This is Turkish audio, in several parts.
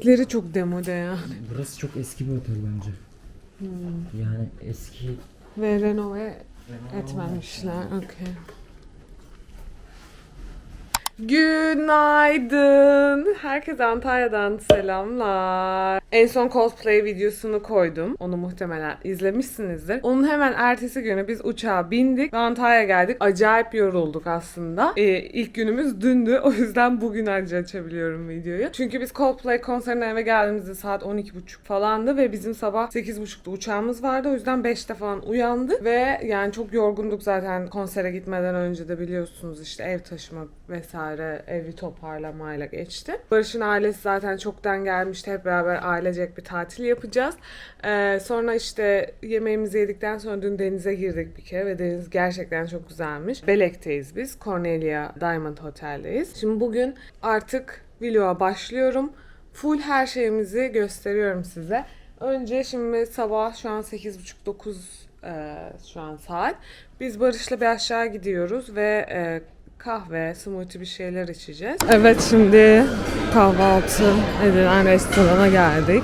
Renkleri çok demode ya. Burası çok eski bir otel bence. Yani eski Ve renove etmemişler. Okey. Günaydın. Herkese Antalya'dan selamlar. En son cosplay videosunu koydum. Onu muhtemelen izlemişsinizdir. Onun hemen ertesi günü biz uçağa bindik Antalya'ya geldik. Acayip yorulduk aslında. Ee, ilk günümüz dündü. O yüzden bugün anca açabiliyorum videoyu. Çünkü biz Coldplay konserine eve geldiğimizde saat 12.30 falandı ve bizim sabah 8.30'da uçağımız vardı. O yüzden 5'te falan uyandık ve yani çok yorgunduk zaten konsere gitmeden önce de biliyorsunuz işte ev taşıma vesaire evi toparlamayla geçti. Barış'ın ailesi zaten çoktan gelmişti. Hep beraber ailecek bir tatil yapacağız. Ee, sonra işte yemeğimizi yedikten sonra dün denize girdik bir kere ve deniz gerçekten çok güzelmiş. Belek'teyiz biz. Cornelia Diamond Hotel'deyiz. Şimdi bugün artık vloga başlıyorum. Full her şeyimizi gösteriyorum size. Önce şimdi sabah şu an 8.30-9 e, şu an saat. Biz Barış'la bir aşağı gidiyoruz ve e, kahve, smoothie bir şeyler içeceğiz. Evet şimdi kahvaltı edilen restorana geldik.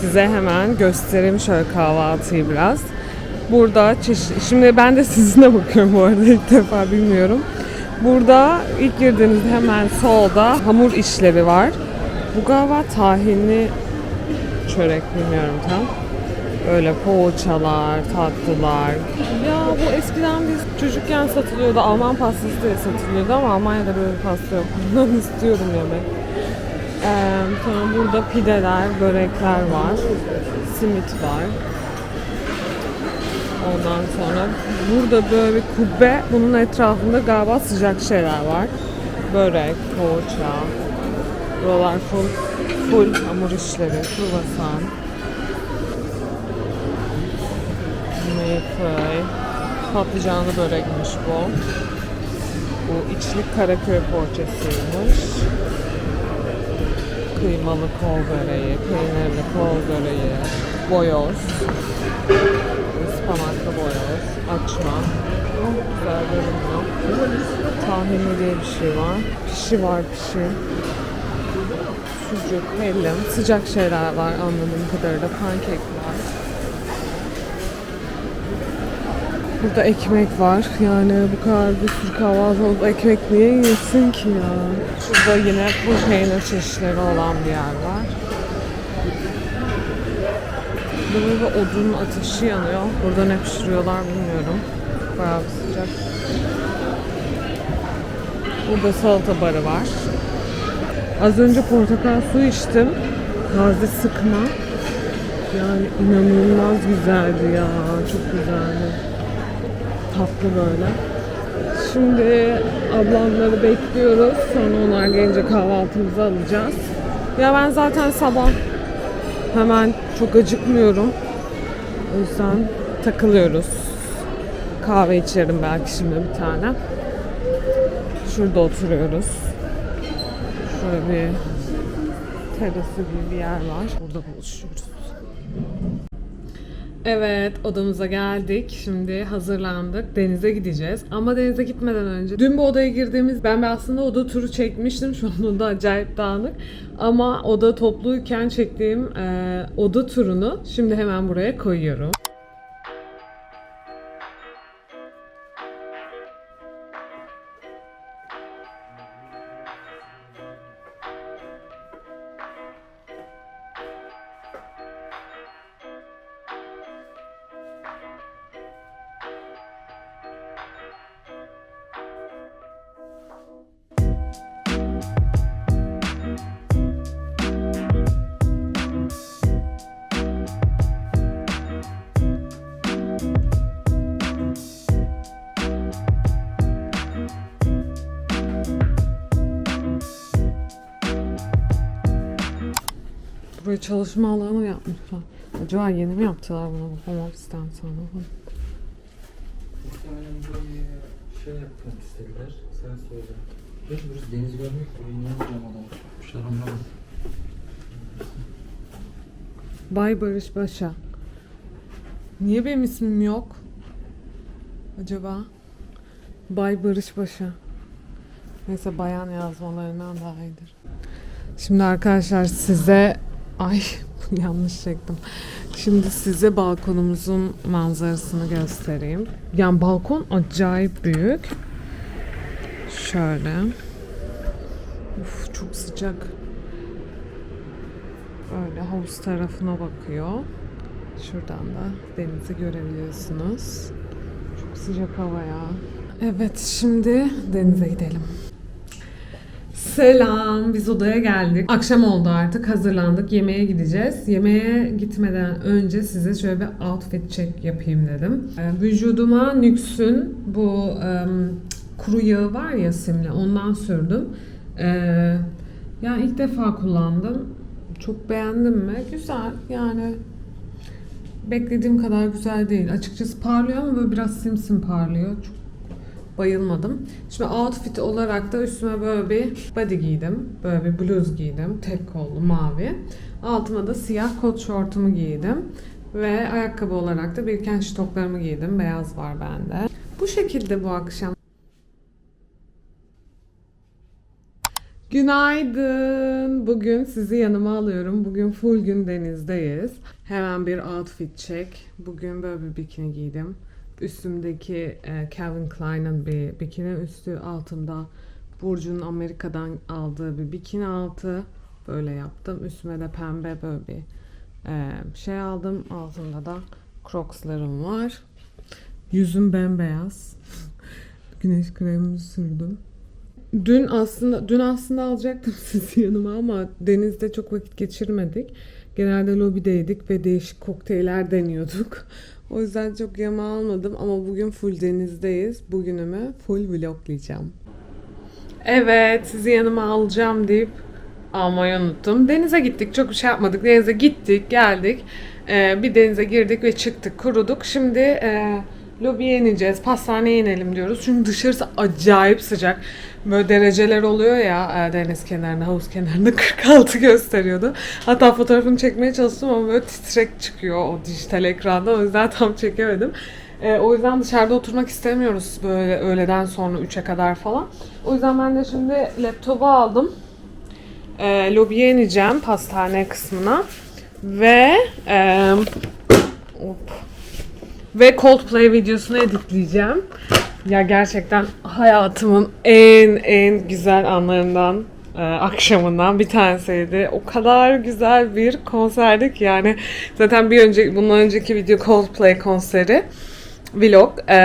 Size hemen göstereyim şöyle kahvaltıyı biraz. Burada çeşit... Şimdi ben de sizinle bakıyorum bu arada ilk defa bilmiyorum. Burada ilk girdiğinizde hemen solda hamur işleri var. Bu galiba tahinli çörek bilmiyorum tam. Böyle poğaçalar, tatlılar. Ya bu eskiden biz çocukken satılıyordu. Alman pastası diye satılıyordu ama Almanya'da böyle bir pasta yok. Bundan istiyorum yemek. Ee, sonra burada pideler, börekler var. Simit var. Ondan sonra burada böyle bir kubbe. Bunun etrafında galiba sıcak şeyler var. Börek, poğaça. Buralar full, full hamur işleri, kruvasan. Milföy. Patlıcanlı börekmiş bu. Bu içli karaköy poğaçasıymış. Kıymalı kol böreği, peynirli kol böreği, boyoz. Ispanaklı boyoz, açma. Oh, güzel görünüyor. Tahinli diye bir şey var. Pişi var pişi. Sucuk, hellim, sıcak şeyler var anladığım kadarıyla. Pankek Burada ekmek var. Yani bu kadar bir sürü kahvaltı olup ekmek niye yesin ki ya? Şurada yine bu peynir çeşitleri olan bir yer var. Burada böyle odun ateşi yanıyor. Burada ne pişiriyorlar bilmiyorum. Bayağı sıcak. Burada salata barı var. Az önce portakal suyu içtim. Taze sıkma. Yani inanılmaz güzeldi ya. Çok güzeldi. Tatlı böyle. Şimdi ablamları bekliyoruz. Sonra onlar gelince kahvaltımızı alacağız. Ya ben zaten sabah hemen çok acıkmıyorum. O yüzden takılıyoruz. Kahve içerim belki şimdi bir tane. Şurada oturuyoruz. Şöyle bir terası gibi bir yer var. Burada buluşuyoruz. Evet odamıza geldik. Şimdi hazırlandık. Denize gideceğiz. Ama denize gitmeden önce dün bu odaya girdiğimiz ben aslında oda turu çekmiştim. Şu an oda acayip dağınık. Ama oda topluyken çektiğim e, oda turunu şimdi hemen buraya koyuyorum. Çalışma alanı yapmışlar. Acaba yeni mi yaptılar bunu bu home office'ten sonra? muhtemelen burayı şey yapmak istediler. Sen söyle. Biz burası deniz görmek burayı niye bulamadan tutmuşlar anlamadım. Bay Barış Başa. Niye benim ismim yok? Acaba? Bay Barış Başa. Neyse bayan yazmalarından daha iyidir. Şimdi arkadaşlar size ay yanlış çektim. Şimdi size balkonumuzun manzarasını göstereyim. Yani balkon acayip büyük. Şöyle. Uf, çok sıcak. Böyle havuz tarafına bakıyor. Şuradan da denizi görebiliyorsunuz. Çok sıcak hava ya. Evet şimdi denize gidelim. Selam, biz odaya geldik. Akşam oldu artık, hazırlandık, yemeğe gideceğiz. Yemeğe gitmeden önce size şöyle bir outfit check yapayım dedim. Ee, vücuduma Nüks'ün bu em, kuru yağı var ya simli, ondan sürdüm. Ee, yani ilk defa kullandım. Çok beğendim mi? Güzel, yani beklediğim kadar güzel değil. Açıkçası parlıyor ama böyle biraz simsim parlıyor. Çok bayılmadım. Şimdi outfit olarak da üstüme böyle bir body giydim. Böyle bir bluz giydim. Tek kollu mavi. Altıma da siyah kot şortumu giydim. Ve ayakkabı olarak da Birkenstock toplarımı giydim. Beyaz var bende. Bu şekilde bu akşam. Günaydın. Bugün sizi yanıma alıyorum. Bugün full gün denizdeyiz. Hemen bir outfit check. Bugün böyle bir bikini giydim. Üstümdeki e, Calvin Klein'ın bir bikini üstü altımda Burcu'nun Amerika'dan aldığı bir bikini altı böyle yaptım. Üstüme de pembe böyle bir e, şey aldım. Altımda da Crocs'larım var. Yüzüm bembeyaz. Güneş kremimi sürdüm. Dün aslında dün aslında alacaktım sizi yanıma ama denizde çok vakit geçirmedik. Genelde lobideydik ve değişik kokteyller deniyorduk. O yüzden çok yama almadım ama bugün full denizdeyiz. Bugünümü full vloglayacağım. Evet, sizi yanıma alacağım deyip almayı unuttum. Denize gittik, çok bir şey yapmadık. Denize gittik, geldik. Ee, bir denize girdik ve çıktık, kuruduk. Şimdi e, lobiye ineceğiz, pastaneye inelim diyoruz. Çünkü dışarısı acayip sıcak. Böyle dereceler oluyor ya e, deniz kenarında, havuz kenarında 46 gösteriyordu. Hatta fotoğrafını çekmeye çalıştım ama böyle titrek çıkıyor o dijital ekranda. O yüzden tam çekemedim. E, o yüzden dışarıda oturmak istemiyoruz böyle öğleden sonra 3'e kadar falan. O yüzden ben de şimdi laptopu aldım. E, lobiye ineceğim pastane kısmına. Ve e. ve Coldplay videosunu editleyeceğim. Ya gerçekten hayatımın en en güzel anlarından e, akşamından bir tanesiydi. O kadar güzel bir konserdi ki yani zaten bir önce bundan önceki video Coldplay konseri vlog E,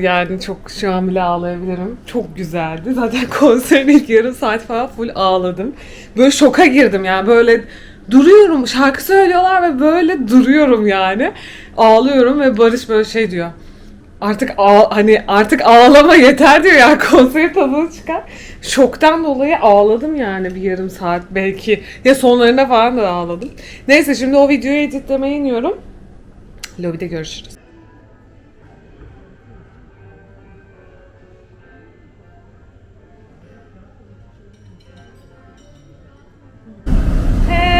yani çok şu an bile ağlayabilirim. Çok güzeldi. Zaten konserin ilk yarım saat falan full ağladım. Böyle şoka girdim yani böyle duruyorum şarkı söylüyorlar ve böyle duruyorum yani. Ağlıyorum ve Barış böyle şey diyor artık ağ, hani artık ağlama yeter diyor ya konser tadını çıkar. Şoktan dolayı ağladım yani bir yarım saat belki. Ya sonlarında falan da ağladım. Neyse şimdi o videoyu editlemeye iniyorum. Lobide görüşürüz.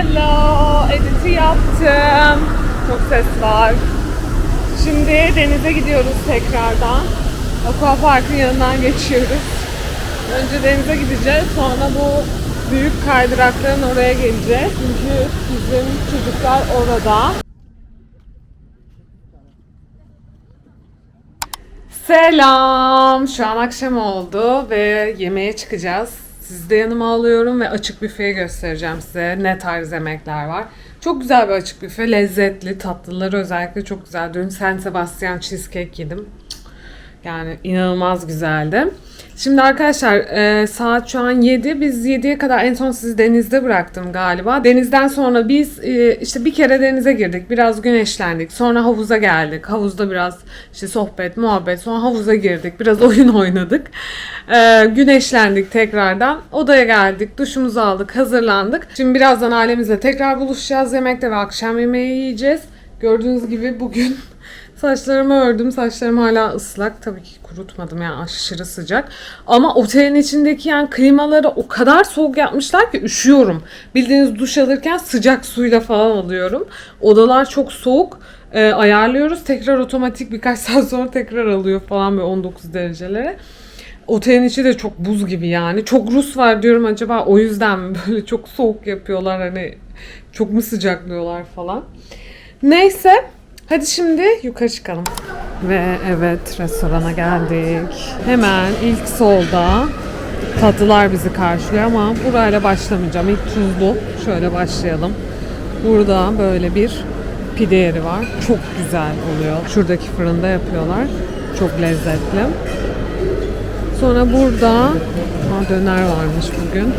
Hello, editi yaptım. Çok ses var. Şimdi denize gidiyoruz tekrardan. Aquapark'ın yanından geçiyoruz. Önce denize gideceğiz. Sonra bu büyük kaydırakların oraya geleceğiz. Çünkü bizim çocuklar orada. Selam. Şu an akşam oldu ve yemeğe çıkacağız. Sizi de yanıma alıyorum ve açık büfeyi göstereceğim size. Ne tarz yemekler var. Çok güzel bir açık büfe. Lezzetli. Tatlıları özellikle çok güzel. Dün San Sebastian cheesecake yedim. Yani inanılmaz güzeldi. Şimdi arkadaşlar e, saat şu an 7. Biz 7'ye kadar en son sizi denizde bıraktım galiba. Denizden sonra biz e, işte bir kere denize girdik. Biraz güneşlendik. Sonra havuza geldik. Havuzda biraz işte sohbet, muhabbet. Sonra havuza girdik. Biraz oyun oynadık. E, güneşlendik tekrardan. Odaya geldik. Duşumuzu aldık. Hazırlandık. Şimdi birazdan ailemizle tekrar buluşacağız yemekte ve akşam yemeği yiyeceğiz. Gördüğünüz gibi bugün Saçlarımı ördüm. Saçlarım hala ıslak. Tabii ki kurutmadım yani aşırı sıcak. Ama otelin içindeki yani klimaları o kadar soğuk yapmışlar ki üşüyorum. Bildiğiniz duş alırken sıcak suyla falan alıyorum. Odalar çok soğuk. Ee, ayarlıyoruz. Tekrar otomatik birkaç saat sonra tekrar alıyor falan böyle 19 derecelere. Otelin içi de çok buz gibi yani. Çok Rus var diyorum acaba o yüzden mi böyle çok soğuk yapıyorlar hani çok mu sıcaklıyorlar falan. Neyse hadi şimdi yukarı çıkalım. Ve evet restorana geldik. Hemen ilk solda tatlılar bizi karşılıyor ama burayla başlamayacağım. İlk tuzlu. Şöyle başlayalım. Burada böyle bir pide yeri var. Çok güzel oluyor. Şuradaki fırında yapıyorlar. Çok lezzetli. Sonra burada ha, döner varmış bugün.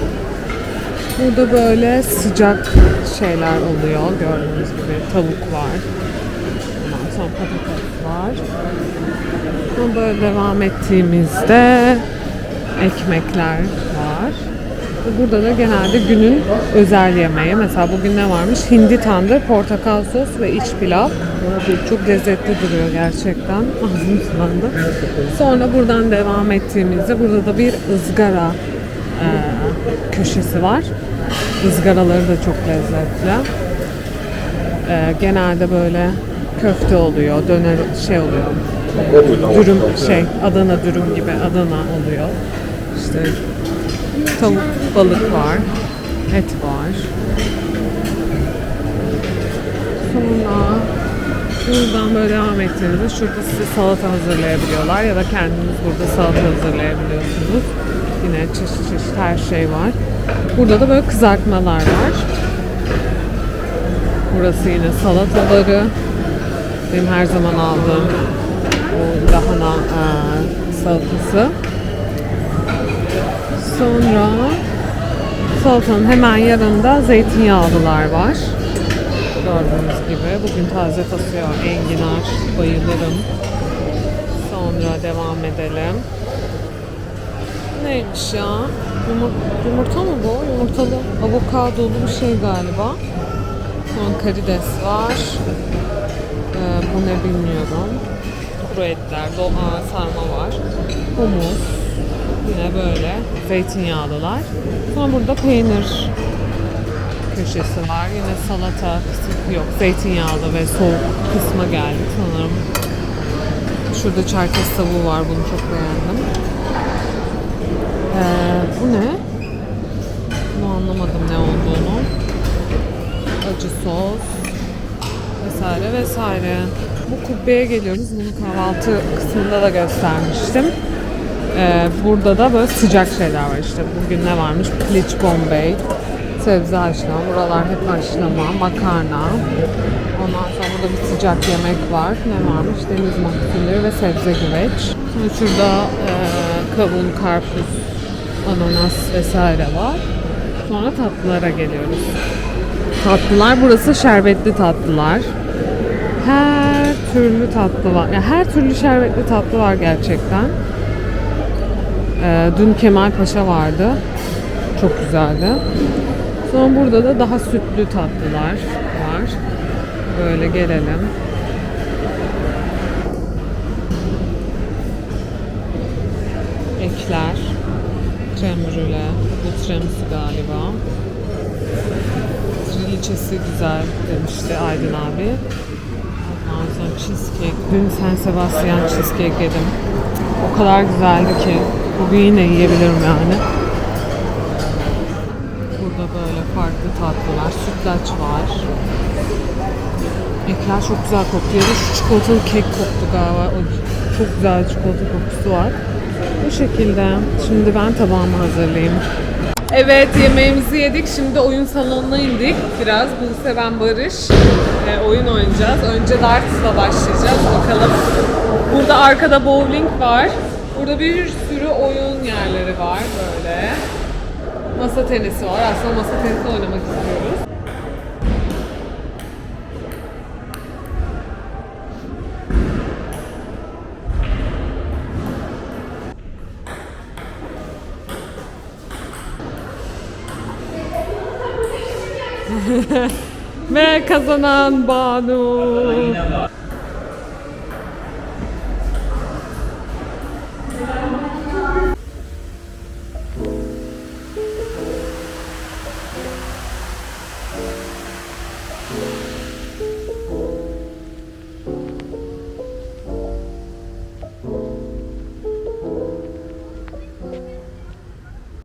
Burada böyle sıcak şeyler oluyor. Gördüğünüz gibi tavuk var. Sonra patates var. Sonra böyle devam ettiğimizde ekmekler var. Burada da genelde günün özel yemeği. Mesela bugün ne varmış? Hindi tandır, portakal sos ve iç pilav. Çok lezzetli duruyor gerçekten. Ağzım sulandı. Sonra buradan devam ettiğimizde burada da bir ızgara e, köşesi var. Izgaraları da çok lezzetli. E, genelde böyle köfte oluyor, döner şey oluyor. Dürüm şey, Adana dürüm gibi Adana oluyor. İşte tavuk, balık var, et var. Sonra buradan böyle devam ettiğinizde şurada size salata hazırlayabiliyorlar ya da kendiniz burada salata hazırlayabiliyorsunuz. Yine çeşit çeşit her şey var. Burada da böyle kızartmalar var. Burası yine salataları. Benim her zaman aldığım o lahana eee, salatası. Sonra salatanın hemen yanında zeytinyağlılar var. Gördüğünüz gibi. Bugün taze fasulye. Enginar. Bayılırım. Sonra devam edelim. Neymiş ya? Yumur- yumurta mı bu? Yumurtalı avokadolu bir şey galiba. Sonra karides var. Ee, bu ne bilmiyorum. Kuru etler, doğa, sarma var. Humus. Yine böyle zeytinyağlılar. Sonra burada peynir köşesi var. Yine salata kısmı yok. Zeytinyağlı ve soğuk kısma geldik sanırım. Şurada çerkez tavuğu var. Bunu çok beğendim. Ee, bu ne? Bunu anlamadım ne olduğunu. Acı sos vesaire vesaire. Bu kubbeye geliyoruz. Bunu kahvaltı kısmında da göstermiştim. Ee, burada da böyle sıcak şeyler var işte. Bugün ne varmış? Piliç bombay, sebze haşlama. Buralar hep haşlama, makarna. Ondan sonra burada bir sıcak yemek var. Ne varmış? Deniz mahsulleri ve sebze güveç. Sonra şurada e, kavun, karpuz, ananas vesaire var. Sonra tatlılara geliyoruz. Tatlılar burası şerbetli tatlılar. Her türlü tatlı var. Ya her türlü şerbetli tatlı var gerçekten. Ee, dün Kemal Paşa vardı. Çok güzeldi. Sonra burada da daha sütlü tatlılar var. Böyle gelelim. Tiramisu galiba. Triliçesi güzel demişti Aydın abi. Ondan sonra cheesecake. Dün San Sebastian cheesecake yedim. O kadar güzeldi ki. Bugün yine yiyebilirim yani. Burada böyle farklı tatlılar. Sütlaç var. Ekler çok güzel koktu. Şu çikolatalı kek koktu galiba. O çok güzel çikolata kokusu var. Bu şekilde. Şimdi ben tabağımı hazırlayayım. Evet yemeğimizi yedik. Şimdi oyun salonuna indik. Biraz Buse ben Barış. Ee, oyun oynayacağız. Önce darts'la başlayacağız. Bakalım. Burada arkada bowling var. Burada bir sürü oyun yerleri var böyle. Masa tenisi var. Aslında masa tenisi oynamak istiyoruz. Ve kazanan Banu.